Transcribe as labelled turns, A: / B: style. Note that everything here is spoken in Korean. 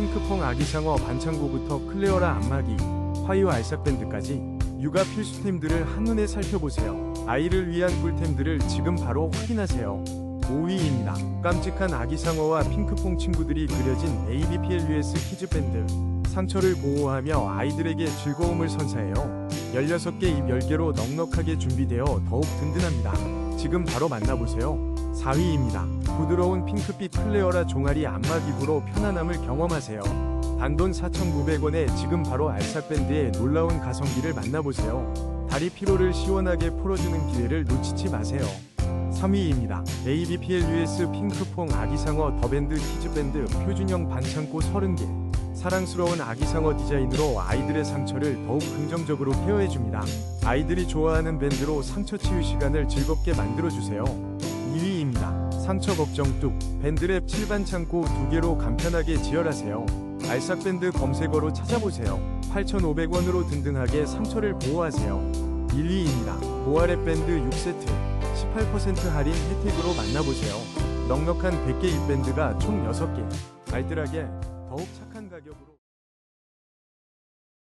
A: 핑크퐁 아기상어 반창고부터 클레어라 안마기, 화이오 알싹밴드까지 육아 필수템들을 한눈에 살펴보세요. 아이를 위한 꿀템들을 지금 바로 확인하세요. 5위입니다. 깜찍한 아기상어와 핑크퐁 친구들이 그려진 ABPLUS 키즈밴드. 상처를 보호하며 아이들에게 즐거움을 선사해요. 16개 입 10개로 넉넉하게 준비되어 더욱 든든합니다. 지금 바로 만나보세요. 4위입니다. 부드러운 핑크빛 클레어라 종아리 안마 기구로 편안함을 경험하세요. 단돈 4,900원에 지금 바로 알싹밴드의 놀라운 가성비를 만나보세요. 다리 피로를 시원하게 풀어주는 기회를 놓치지 마세요. 3위입니다. ABPLUS 핑크퐁 아기상어 더밴드 키즈밴드 표준형 반창고 30개. 사랑스러운 아기상어 디자인으로 아이들의 상처를 더욱 긍정적으로 케어해줍니다. 아이들이 좋아하는 밴드로 상처 치유 시간을 즐겁게 만들어주세요. 2위입니다. 상처 걱정 뚝 밴드랩 7반 창고 2개로 간편하게 지혈하세요. 알싹밴드 검색어로 찾아보세요. 8,500원으로 든든하게 상처를 보호하세요. 1위입니다. 모아랩 밴드 6세트 18% 할인 혜택으로 만나보세요. 넉넉한 100개 입밴드가 총 6개. 알뜰하게 더욱 착한 가격으로